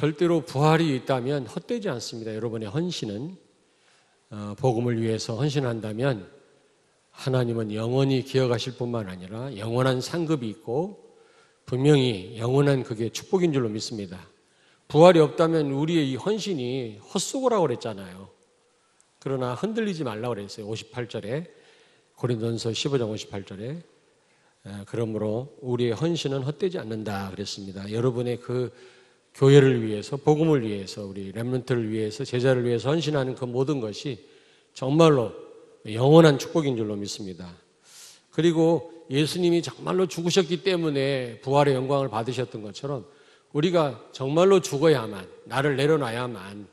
절대로 부활이 있다면 헛되지 않습니다. 여러분의 헌신은 어, 복음을 위해서 헌신한다면 하나님은 영원히 기억하실 뿐만 아니라 영원한 상급이 있고 분명히 영원한 그게 축복인 줄로 믿습니다. 부활이 없다면 우리의 이 헌신이 헛수고라고 그랬잖아요. 그러나 흔들리지 말라고 그랬어요. 58절에 고린도전서 15장 58절에 그러므로 우리의 헌신은 헛되지 않는다 그랬습니다. 여러분의 그 교회를 위해서 복음을 위해서 우리 렘넌트를 위해서 제자를 위해서 헌신하는 그 모든 것이 정말로 영원한 축복인 줄로 믿습니다. 그리고 예수님이 정말로 죽으셨기 때문에 부활의 영광을 받으셨던 것처럼 우리가 정말로 죽어야만 나를 내려놔야만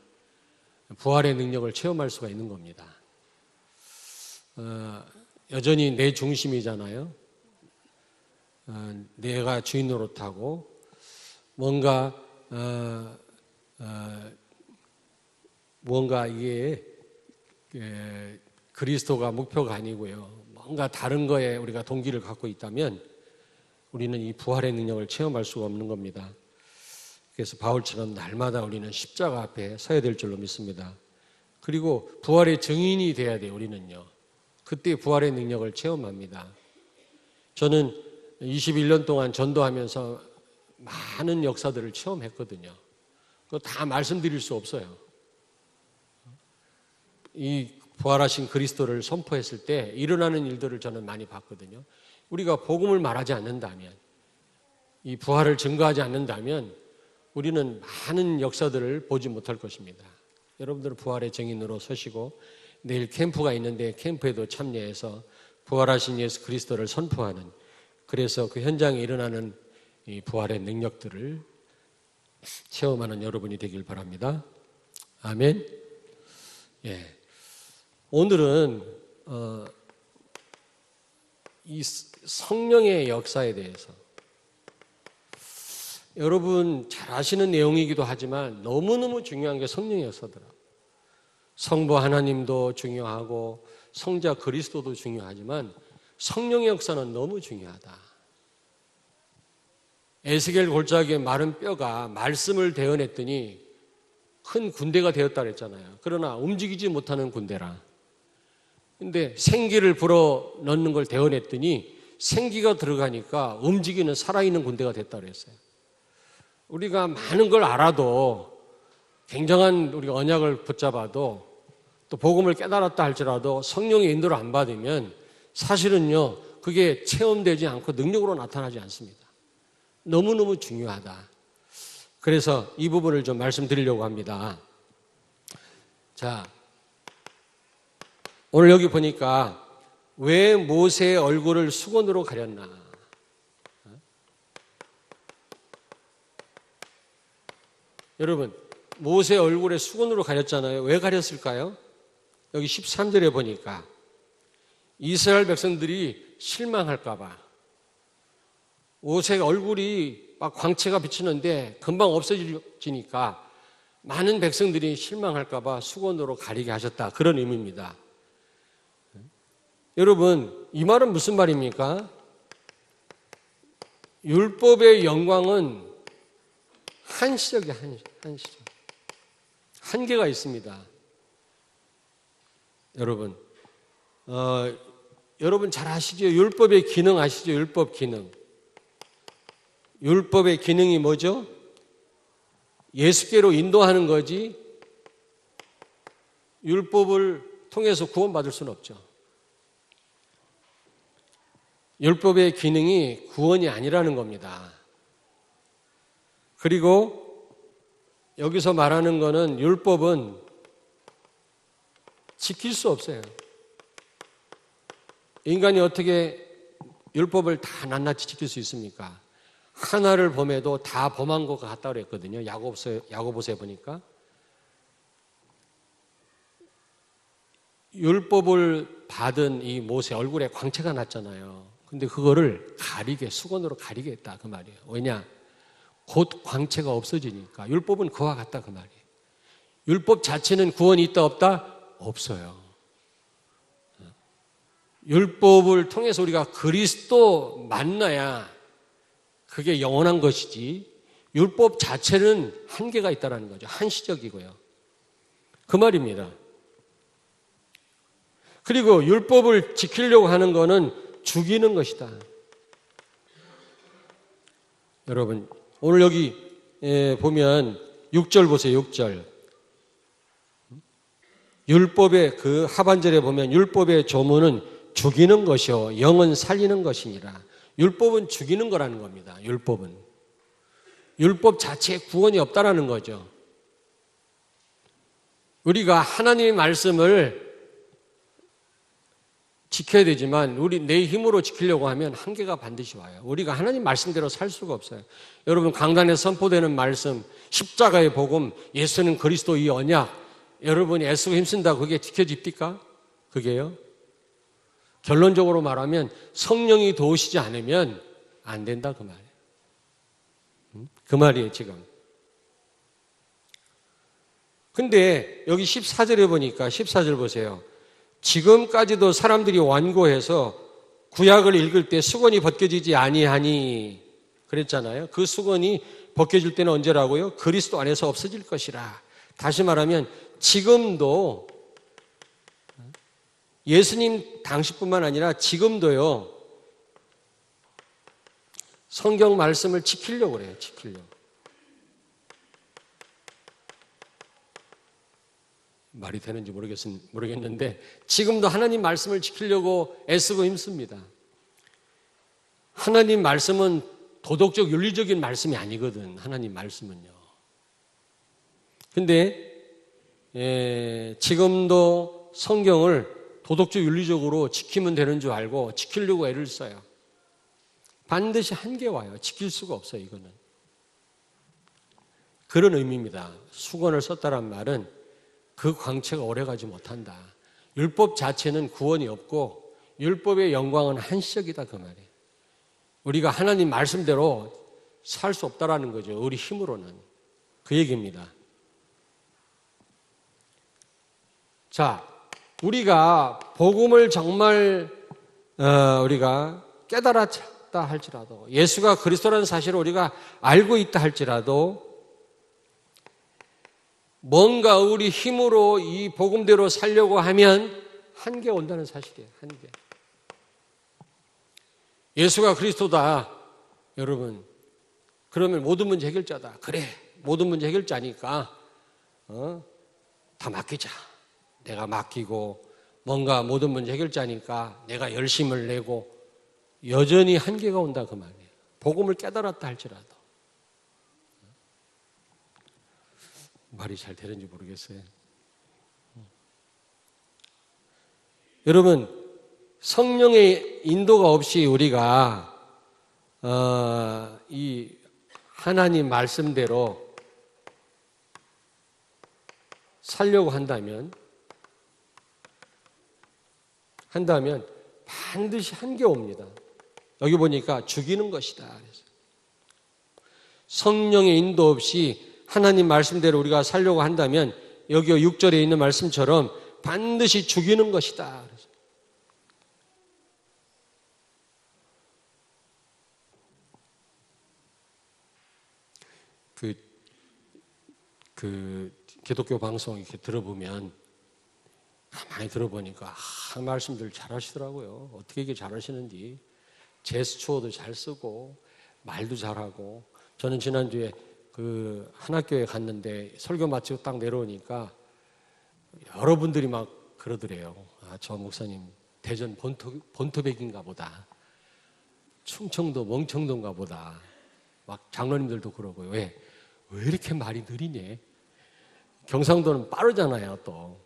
부활의 능력을 체험할 수가 있는 겁니다. 어, 여전히 내 중심이잖아요. 어, 내가 주인 노릇하고 뭔가 어, 어, 뭔가 이게 에, 그리스도가 목표가 아니고요. 뭔가 다른 거에 우리가 동기를 갖고 있다면 우리는 이 부활의 능력을 체험할 수가 없는 겁니다. 그래서 바울처럼 날마다 우리는 십자가 앞에 서야 될 줄로 믿습니다. 그리고 부활의 증인이 돼야 돼요, 우리는요. 그때 부활의 능력을 체험합니다. 저는 21년 동안 전도하면서 많은 역사들을 체험했거든요. 그거 다 말씀드릴 수 없어요. 이 부활하신 그리스도를 선포했을 때 일어나는 일들을 저는 많이 봤거든요. 우리가 복음을 말하지 않는다면, 이 부활을 증거하지 않는다면, 우리는 많은 역사들을 보지 못할 것입니다. 여러분들 부활의 증인으로 서시고, 내일 캠프가 있는데 캠프에도 참여해서 부활하신 예수 그리스도를 선포하는, 그래서 그 현장에 일어나는 이 부활의 능력들을 체험하는 여러분이 되길 바랍니다. 아멘. 예. 오늘은 어, 이 성령의 역사에 대해서 여러분 잘 아시는 내용이기도 하지만 너무너무 중요한 게 성령의 역사더라. 성부 하나님도 중요하고 성자 그리스도도 중요하지만 성령의 역사는 너무 중요하다. 에스겔 골짜기의 마른 뼈가 말씀을 대언했더니 큰 군대가 되었다 그랬잖아요. 그러나 움직이지 못하는 군대라. 근데 생기를 불어 넣는 걸 대언했더니 생기가 들어가니까 움직이는 살아있는 군대가 됐다 그랬어요. 우리가 많은 걸 알아도 굉장한 우리가 언약을 붙잡아도 또 복음을 깨달았다 할지라도 성령의 인도를 안 받으면 사실은요 그게 체험되지 않고 능력으로 나타나지 않습니다. 너무너무 중요하다. 그래서 이 부분을 좀 말씀드리려고 합니다. 자, 오늘 여기 보니까 왜 모세의 얼굴을 수건으로 가렸나? 여러분, 모세 얼굴에 수건으로 가렸잖아요. 왜 가렸을까요? 여기 13절에 보니까 이스라엘 백성들이 실망할까봐 모세 얼굴이 막 광채가 비치는데 금방 없어지니까 많은 백성들이 실망할까봐 수건으로 가리게 하셨다. 그런 의미입니다. 여러분, 이 말은 무슨 말입니까? 율법의 영광은 한시적이 한, 한시적. 한계가 있습니다. 여러분, 어, 여러분 잘 아시죠? 율법의 기능 아시죠? 율법 기능. 율법의 기능이 뭐죠? 예수께로 인도하는 거지, 율법을 통해서 구원받을 수는 없죠. 율법의 기능이 구원이 아니라는 겁니다. 그리고 여기서 말하는 거는 율법은 지킬 수 없어요. 인간이 어떻게 율법을 다 낱낱이 지킬 수 있습니까? 하나를 범해도 다 범한 것 같다 그랬거든요. 야고보서 야고보서에 보니까 율법을 받은 이 모세 얼굴에 광채가 났잖아요. 근데 그거를 가리게 수건으로 가리게 했다 그 말이에요. 왜냐? 곧 광채가 없어지니까 율법은 그와 같다 그 말이에요. 율법 자체는 구원이 있다 없다 없어요. 율법을 통해서 우리가 그리스도 만나야 그게 영원한 것이지 율법 자체는 한계가 있다는 거죠. 한시적이고요. 그 말입니다. 그리고 율법을 지키려고 하는 것은 죽이는 것이다. 여러분, 오늘 여기 보면 6절 보세요, 6절. 율법의 그 하반절에 보면 율법의 조문은 죽이는 것이요, 영은 살리는 것이니라. 율법은 죽이는 거라는 겁니다, 율법은. 율법 자체에 구원이 없다라는 거죠. 우리가 하나님의 말씀을 지켜야 되지만 우리 내 힘으로 지키려고 하면 한계가 반드시 와요. 우리가 하나님 말씀대로 살 수가 없어요. 여러분 강단에 선포되는 말씀, 십자가의 복음, 예수는 그리스도 이 언약, 여러분이 애쓰고 힘쓴다 그게 지켜집니까? 그게요? 결론적으로 말하면 성령이 도우시지 않으면 안 된다 그 말이에요. 그 말이에요 지금. 근데 여기 14절에 보니까 14절 보세요. 지금까지도 사람들이 완고해서 구약을 읽을 때 수건이 벗겨지지 아니하니 그랬잖아요. 그 수건이 벗겨질 때는 언제라고요? 그리스도 안에서 없어질 것이라. 다시 말하면 지금도 예수님 당시뿐만 아니라 지금도요. 성경 말씀을 지키려고 그래요. 지키려고. 말이 되는지 모르겠, 모르겠는데 지금도 하나님 말씀을 지키려고 애쓰고 힘씁니다. 하나님 말씀은 도덕적 윤리적인 말씀이 아니거든. 하나님 말씀은요. 근데 예, 지금도 성경을 도덕적 윤리적으로 지키면 되는 줄 알고 지키려고 애를 써요. 반드시 한계 와요. 지킬 수가 없어요, 이거는. 그런 의미입니다. 수건을 썼다란 말은 그 광채가 오래가지 못한다. 율법 자체는 구원이 없고 율법의 영광은 한시적이다 그 말이에요. 우리가 하나님 말씀대로 살 수 없다라는 거죠. 우리 힘으로는 그 얘기입니다. 자, 우리가 복음을 정말 어, 우리가 깨달았다 할지라도 예수가 그리스도라는 사실을 우리가 알고 있다 할지라도 뭔가 우리 힘으로 이 복음대로 살려고 하면 한계 온다는 사실이에요. 한계. 예수가 그리스도다. 여러분. 그러면 모든 문제 해결자다. 그래. 모든 문제 해결자니까 어? 다 맡기자. 내가 맡기고 뭔가 모든 문제 해결자니까 내가 열심을 내고 여전히 한계가 온다 그 말이에요. 복음을 깨달았다 할지라도. 말이 잘 되는지 모르겠어요. 여러분 성령의 인도가 없이 우리가 어, 이 하나님 말씀대로 살려고 한다면 한다면 반드시 한계 옵니다. 여기 보니까 죽이는 것이다. 성령의 인도 없이 하나님 말씀대로 우리가 살려고 한다면 여기 6절에 있는 말씀처럼 반드시 죽이는 것이다. 그, 그, 기독교 방송 이렇게 들어보면 가만히 들어보니까 아, 말씀들 잘 하시더라고요. 어떻게 이게 잘 하시는지. 제스처도 잘 쓰고, 말도 잘하고. 저는 지난주에 그 한 학교에 갔는데 설교 마치고 딱 내려오니까 여러분들이 막 그러더래요. 아, 저 목사님 대전 본토, 본토백인가 보다. 충청도 멍청도인가 보다. 막 장로님들도 그러고요. 왜? 왜 이렇게 말이 느리니? 경상도는 빠르잖아요, 또.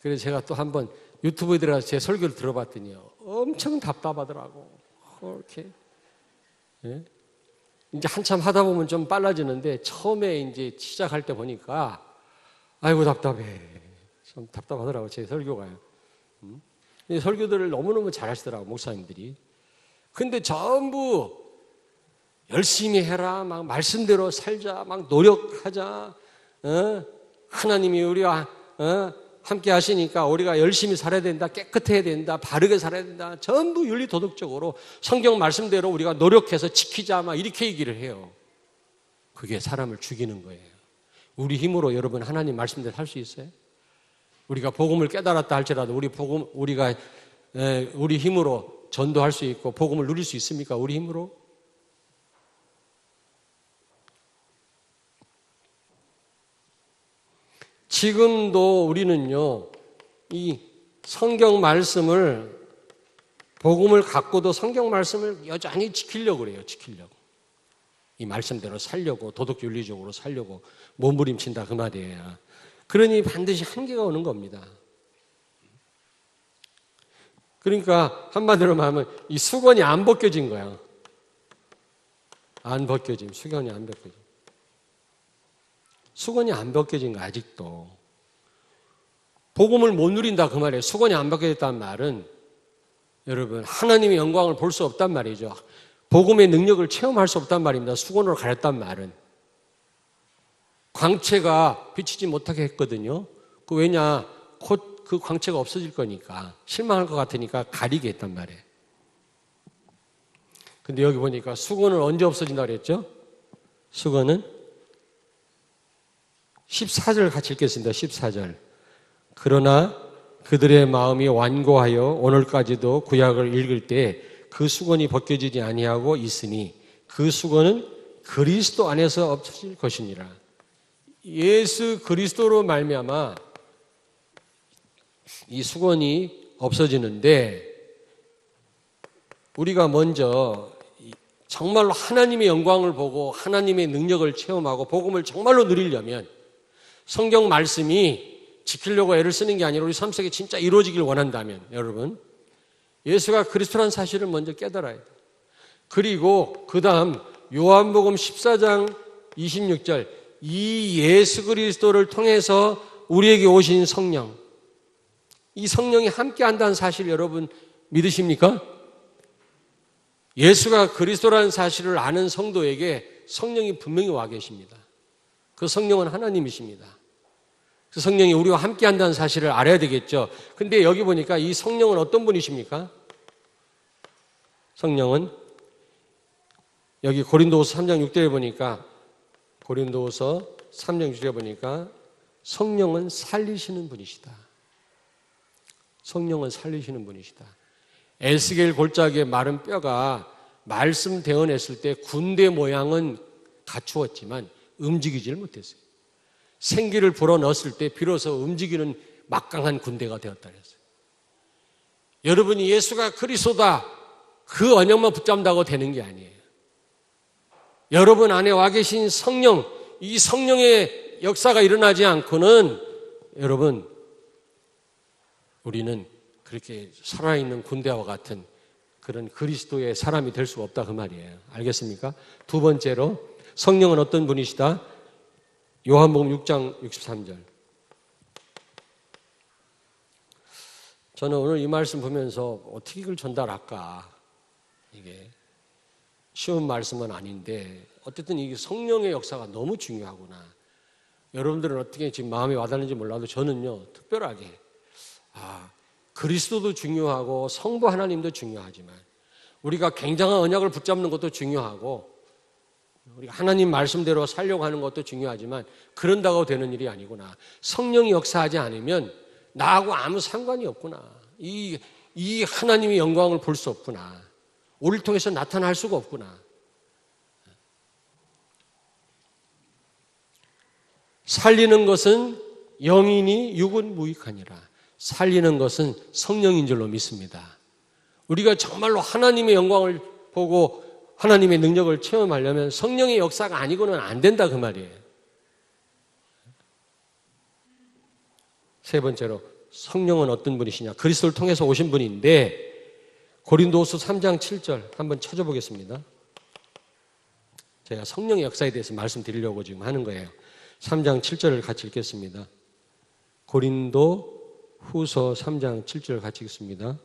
그래서 제가 또 한번 유튜브에 들어가서 제 설교를 들어봤더니요. 엄청 답답하더라고. 이렇게. 예? 이제 한참 하다 보면 좀 빨라지는데 처음에 이제 시작할 때 보니까 아이고 답답해. 좀 답답하더라고 제 설교가요. 음? 설교들을 너무너무 잘하시더라고 목사님들이. 근데 전부 열심히 해라, 막 말씀대로 살자, 막 노력하자. 어? 하나님이 우리와 어? 함께 하시니까 우리가 열심히 살아야 된다, 깨끗해야 된다, 바르게 살아야 된다. 전부 윤리 도덕적으로 성경 말씀대로 우리가 노력해서 지키자 막 이렇게 얘기를 해요. 그게 사람을 죽이는 거예요. 우리 힘으로 여러분 하나님 말씀대로 살수 있어요? 우리가 복음을 깨달았다 할지라도 우리 복음 우리가 에, 우리 힘으로 전도할 수 있고 복음을 누릴 수 있습니까? 우리 힘으로? 지금도 우리는요, 이 성경 말씀을, 복음을 갖고도 성경 말씀을 여전히 지키려고 그래요, 지키려고. 이 말씀대로 살려고, 도덕윤리적으로 살려고 몸부림친다 그 말이에요. 그러니 반드시 한계가 오는 겁니다. 그러니까 한마디로 말하면 이 수건이 안 벗겨진 거야. 안 벗겨짐, 수건이 안 벗겨짐. 수건이 안 벗겨진 거 아직도. 복음을 못 누린다 그 말이에요. 수건이 안 벗겨졌다는 말은 여러분 하나님의 영광을 볼 수 없단 말이죠. 복음의 능력을 체험할 수 없단 말입니다. 수건으로 가렸단 말은. 광채가 비치지 못하게 했거든요. 그 왜냐 곧 그 광채가 없어질 거니까 실망할 것 같으니까 가리게 했단 말이에요. 근데 여기 보니까 수건은 언제 없어진다 그랬죠? 수건은 14절 같이 읽겠습니다. 14절. 그러나 그들의 마음이 완고하여 오늘까지도 구약을 읽을 때 그 수건이 벗겨지지 아니하고 있으니 그 수건은 그리스도 안에서 없어질 것이니라. 예수 그리스도로 말미암아 이 수건이 없어지는데 우리가 먼저 정말로 하나님의 영광을 보고 하나님의 능력을 체험하고 복음을 정말로 누리려면 성경 말씀이 지키려고 애를 쓰는 게 아니라 우리 삶 속에 진짜 이루어지길 원한다면 여러분 예수가 그리스도라는 사실을 먼저 깨달아야 돼. 그리고 그 다음 요한복음 14장 26절 이 예수 그리스도를 통해서 우리에게 오신 성령 이 성령이 함께 한다는 사실 여러분 믿으십니까? 예수가 그리스도라는 사실을 아는 성도에게 성령이 분명히 와 계십니다. 그 성령은 하나님이십니다. 그 성령이 우리와 함께 한다는 사실을 알아야 되겠죠. 근데 여기 보니까 이 성령은 어떤 분이십니까? 성령은 여기 고린도후서 3장 6절에 보니까 고린도후서 3장 6절에 보니까 성령은 살리시는 분이시다. 성령은 살리시는 분이시다. 에스겔 골짜기의 마른 뼈가 말씀 대언했을 때 군대 모양은 갖추었지만 움직이지를 못했어요. 생기를 불어넣었을 때 비로소 움직이는 막강한 군대가 되었다 그랬어요. 여러분이 예수가 그리스도다 그 언약만 붙잡는다고 되는 게 아니에요. 여러분 안에 와 계신 성령, 이 성령의 역사가 일어나지 않고는 여러분 우리는 그렇게 살아있는 군대와 같은 그런 그리스도의 사람이 될 수가 없다 그 말이에요. 알겠습니까? 두 번째로 성령은 어떤 분이시다? 요한복음 6장 63절. 저는 오늘 이 말씀 보면서 어떻게 이걸 전달할까? 이게 쉬운 말씀은 아닌데 어쨌든 이게 성령의 역사가 너무 중요하구나. 여러분들은 어떻게 지금 마음에 와닿는지 몰라도 저는요 특별하게 아 그리스도도 중요하고 성부 하나님도 중요하지만 우리가 굉장한 언약을 붙잡는 것도 중요하고 우리가 하나님 말씀대로 살려고 하는 것도 중요하지만 그런다고 되는 일이 아니구나. 성령이 역사하지 않으면 나하고 아무 상관이 없구나. 이, 이 하나님의 영광을 볼 수 없구나. 우리를 통해서 나타날 수가 없구나. 살리는 것은 영이니 육은 무익하니라. 살리는 것은 성령인 줄로 믿습니다. 우리가 정말로 하나님의 영광을 보고 하나님의 능력을 체험하려면 성령의 역사가 아니고는 안 된다 그 말이에요. 세 번째로 성령은 어떤 분이시냐? 그리스도를 통해서 오신 분인데 고린도후서 3장 7절 한번 찾아 보겠습니다. 제가 성령의 역사에 대해서 말씀드리려고 지금 하는 거예요. 3장 7절을 같이 읽겠습니다. 고린도 후서 3장 7절 같이 읽습니다.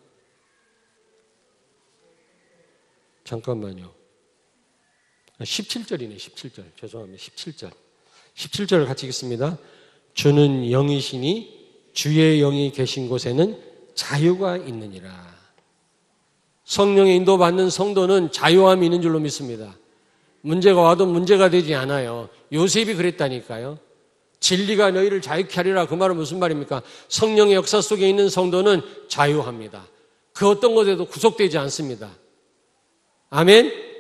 잠깐만요. 17절이네, 17절. 죄송합니다. 17절. 17절을 같이 읽습니다. 주는 영이시니 주의 영이 계신 곳에는 자유가 있느니라. 성령의 인도받는 성도는 자유함이 있는 줄로 믿습니다. 문제가 와도 문제가 되지 않아요. 요셉이 그랬다니까요. 진리가 너희를 자유케 하리라 그 말은 무슨 말입니까? 성령의 역사 속에 있는 성도는 자유합니다. 그 어떤 것에도 구속되지 않습니다. 아멘?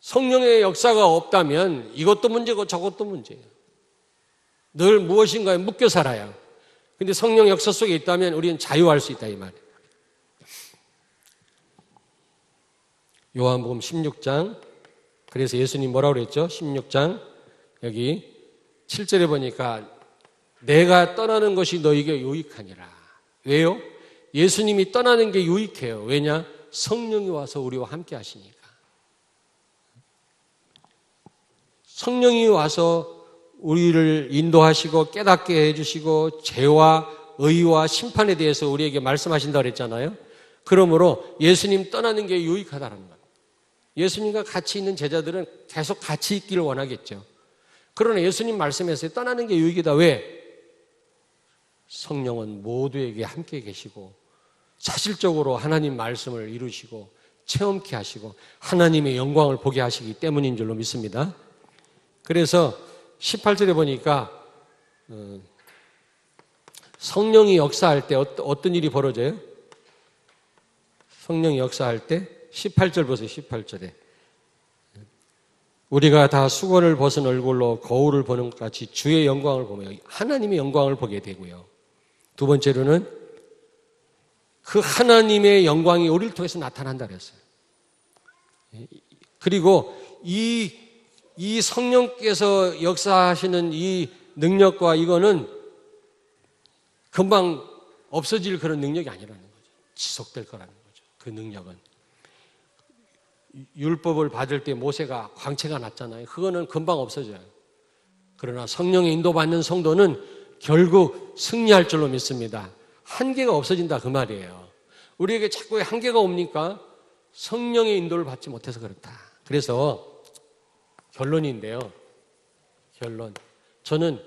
성령의 역사가 없다면 이것도 문제고 저것도 문제예요. 늘 무엇인가에 묶여 살아요. 근데 성령 역사 속에 있다면 우리는 자유할 수 있다 이 말이에요. 요한복음 16장 그래서 예수님 뭐라고 그랬죠? 16장 여기 7절에 보니까 내가 떠나는 것이 너에게 유익하니라. 왜요? 예수님이 떠나는 게 유익해요. 왜냐? 성령이 와서 우리와 함께 하시니까. 성령이 와서 우리를 인도하시고 깨닫게 해주시고 죄와 의와 심판에 대해서 우리에게 말씀하신다 그랬잖아요. 그러므로 예수님 떠나는 게 유익하다는 거예요. 예수님과 같이 있는 제자들은 계속 같이 있기를 원하겠죠. 그러나 예수님 말씀에서 떠나는 게 유익이다. 왜? 성령은 모두에게 함께 계시고 사실적으로 하나님 말씀을 이루시고 체험케 하시고 하나님의 영광을 보게 하시기 때문인 줄로 믿습니다. 그래서 18절에 보니까 어, 성령이 역사할 때 어떤 일이 벌어져요? 성령이 역사할 때 18절 보세요. 18절에 우리가 다 수건을 벗은 얼굴로 거울을 보는 것 같이 주의 영광을 보며 하나님의 영광을 보게 되고요. 두 번째로는 그 하나님의 영광이 우리를 통해서 나타난다 그랬어요. 그리고 이, 이 성령께서 역사하시는 이 능력과 이거는 금방 없어질 그런 능력이 아니라는 거죠. 지속될 거라는 거죠. 그 능력은. 율법을 받을 때 모세가 광채가 났잖아요. 그거는 금방 없어져요. 그러나 성령의 인도받는 성도는 결국 승리할 줄로 믿습니다. 한계가 없어진다 그 말이에요. 우리에게 자꾸 한계가 옵니까? 성령의 인도를 받지 못해서 그렇다. 그래서 결론인데요. 결론. 저는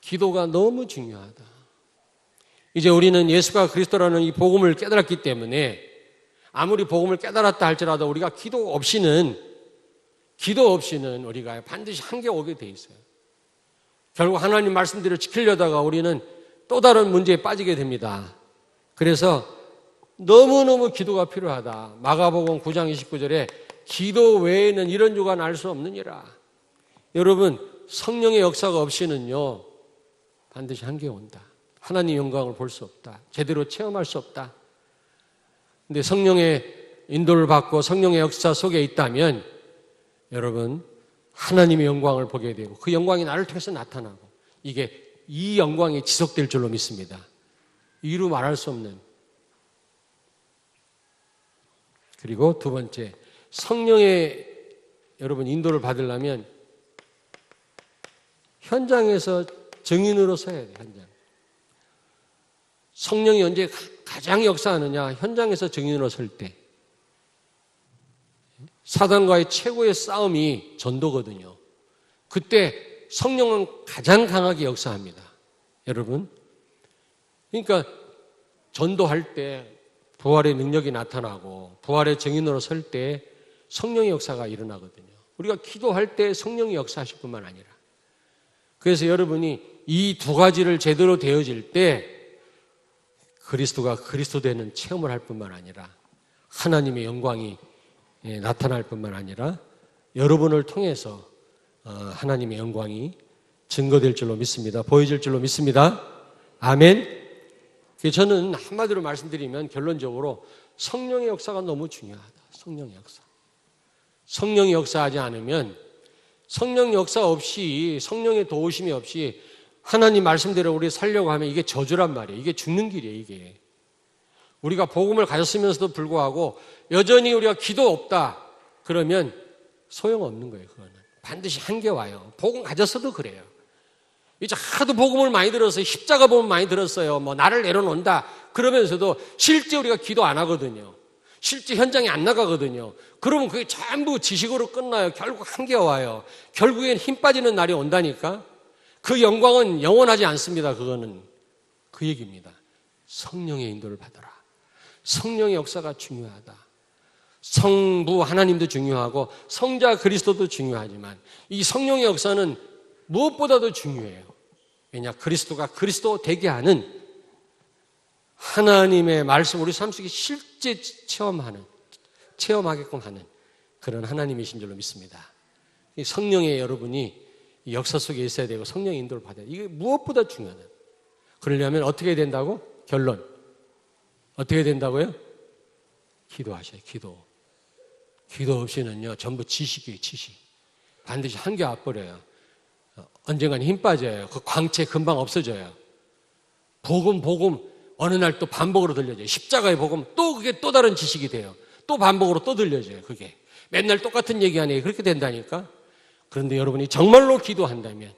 기도가 너무 중요하다. 이제 우리는 예수가 그리스도라는 이 복음을 깨달았기 때문에 아무리 복음을 깨달았다 할지라도 우리가 기도 없이는 기도 없이는 우리가 반드시 한계 오게 돼 있어요. 결국 하나님 말씀대로 지키려다가 우리는 또 다른 문제에 빠지게 됩니다. 그래서 너무너무 기도가 필요하다. 마가복음 9장 29절에 기도 외에는 이런 유가 알수 없느니라. 여러분, 성령의 역사가 없이는요, 반드시 한계 온다. 하나님 영광을 볼 수 없다. 제대로 체험할 수 없다. 근데 성령의 인도를 받고 성령의 역사 속에 있다면 여러분 하나님의 영광을 보게 되고 그 영광이 나를 통해서 나타나고 이게 이 영광이 지속될 줄로 믿습니다. 이루 말할 수 없는 그리고 두 번째 성령의 여러분 인도를 받으려면 현장에서 증인으로 서야 돼 현장. 성령이 언제 가장 역사하느냐 현장에서 증인으로 설 때. 사단과의 최고의 싸움이 전도거든요. 그때 성령은 가장 강하게 역사합니다. 여러분. 그러니까 전도할 때 부활의 능력이 나타나고 부활의 증인으로 설 때 성령의 역사가 일어나거든요. 우리가 기도할 때 성령이 역사하실 뿐만 아니라. 그래서 여러분이 이 두 가지를 제대로 되어질 때 그리스도가 그리스도 되는 체험을 할 뿐만 아니라 하나님의 영광이 예, 나타날 뿐만 아니라 여러분을 통해서 어, 하나님의 영광이 증거될 줄로 믿습니다. 보여질 줄로 믿습니다. 아멘. 저는 한마디로 말씀드리면 결론적으로 성령의 역사가 너무 중요하다. 성령의 역사. 성령이 역사하지 않으면 성령 역사 없이 성령의 도우심이 없이 하나님 말씀대로 우리 살려고 하면 이게 저주란 말이에요. 이게 죽는 길이에요, 이게. 우리가 복음을 가졌으면서도 불구하고 여전히 우리가 기도 없다. 그러면 소용없는 거예요, 그거는. 반드시 한계 와요. 복음 가졌어도 그래요. 이제 하도 복음을 많이 들었어요. 십자가 복음 많이 들었어요. 뭐 나를 내려놓는다. 그러면서도 실제 우리가 기도 안 하거든요. 실제 현장에 안 나가거든요. 그러면 그게 전부 지식으로 끝나요. 결국 한계 와요. 결국엔 힘 빠지는 날이 온다니까. 그 영광은 영원하지 않습니다. 그거는 그 얘기입니다. 성령의 인도를 받아라. 성령의 역사가 중요하다. 성부 하나님도 중요하고 성자 그리스도도 중요하지만 이 성령의 역사는 무엇보다도 중요해요. 왜냐 그리스도가 그리스도 되게 하는 하나님의 말씀 우리 삶 속에 실제 체험하는 체험하게끔 하는 그런 하나님이신 줄로 믿습니다. 성령의 여러분이 역사 속에 있어야 되고 성령의 인도를 받아야 돼. 이게 무엇보다 중요하다. 그러려면 어떻게 된다고? 결론. 어떻게 된다고요? 기도하셔요. 기도. 기도 없이는요, 전부 지식이에요, 지식. 반드시 한개 앞버려요. 언젠간 힘 빠져요. 그 광채 금방 없어져요. 복음, 복음, 어느 날 또 반복으로 들려져요. 십자가의 복음, 또 그게 또 다른 지식이 돼요. 또 반복으로 또 들려져요, 그게. 맨날 똑같은 얘기 하네요. 그렇게 된다니까? 그런데 여러분이 정말로 기도한다면,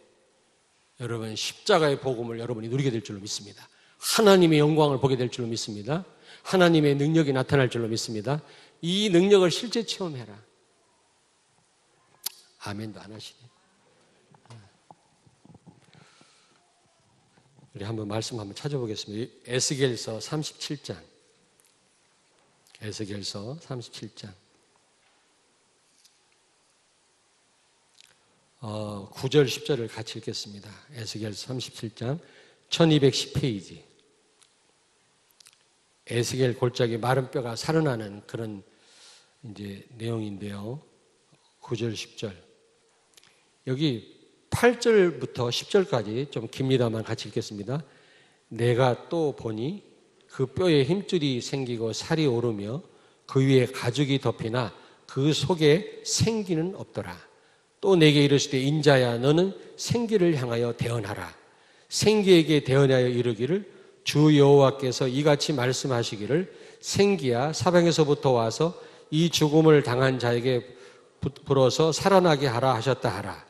여러분 십자가의 복음을 여러분이 누리게 될 줄로 믿습니다. 하나님의 영광을 보게 될 줄로 믿습니다. 하나님의 능력이 나타날 줄로 믿습니다. 이 능력을 실제 체험해라. 아멘도 안 하시네. 우리 한번 말씀 한번 찾아보겠습니다. 에스겔서 37장. 에스겔서 37장. 어, 9절, 10절을 같이 읽겠습니다. 에스겔서 37장 1210페이지. 에스겔 골짜기 마른 뼈가 살아나는 그런 이제 내용인데요. 9절, 10절. 여기 8절부터 10절까지 좀 깁니다만 같이 읽겠습니다. 내가 또 보니 그 뼈에 힘줄이 생기고 살이 오르며 그 위에 가죽이 덮이나 그 속에 생기는 없더라. 또 내게 이르시되 인자야 너는 생기를 향하여 대언하라. 생기에게 대언하여 이르기를 주 여호와께서 이같이 말씀하시기를 생기야 사방에서부터 와서 이 죽음을 당한 자에게 불어서 살아나게 하라 하셨다 하라.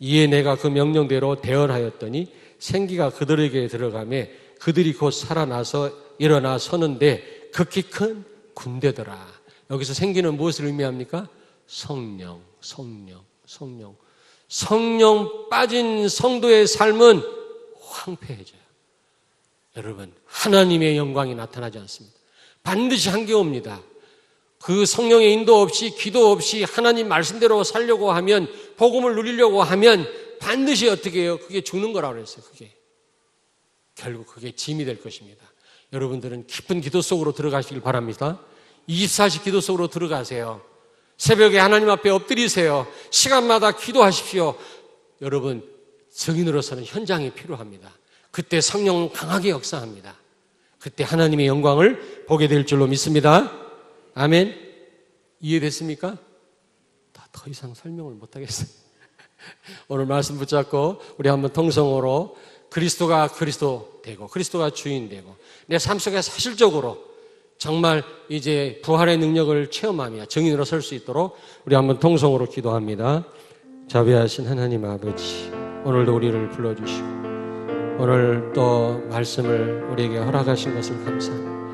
이에 내가 그 명령대로 대언하였더니 생기가 그들에게 들어가매 그들이 곧 살아나서 일어나 서는데 극히 큰 군대더라. 여기서 생기는 무엇을 의미합니까? 성령, 성령, 성령. 성령 빠진 성도의 삶은 황폐해져요. 여러분, 하나님의 영광이 나타나지 않습니다. 반드시 한계 옵니다. 그 성령의 인도 없이 기도 없이 하나님 말씀대로 살려고 하면 복음을 누리려고 하면 반드시 어떻게 해요? 그게 죽는 거라고 그랬어요. 그게 결국 그게 짐이 될 것입니다. 여러분들은 깊은 기도 속으로 들어가시길 바랍니다. 24시 기도 속으로 들어가세요. 새벽에 하나님 앞에 엎드리세요. 시간마다 기도하십시오. 여러분, 증인으로서는 현장이 필요합니다. 그때 성령은 강하게 역사합니다. 그때 하나님의 영광을 보게 될 줄로 믿습니다. 아멘. 이해됐습니까? 더 이상 설명을 못 하겠어요. 오늘 말씀 붙잡고 우리 한번 통성으로 그리스도가 그리스도 되고 그리스도가 주인 되고 내 삶 속에 사실적으로 정말 이제 부활의 능력을 체험하며 증인으로 설 수 있도록 우리 한번 통성으로 기도합니다. 자비하신 하나님 아버지 오늘도 우리를 불러주시고 오늘 또 말씀을 우리에게 허락하신 것을 감사합니다.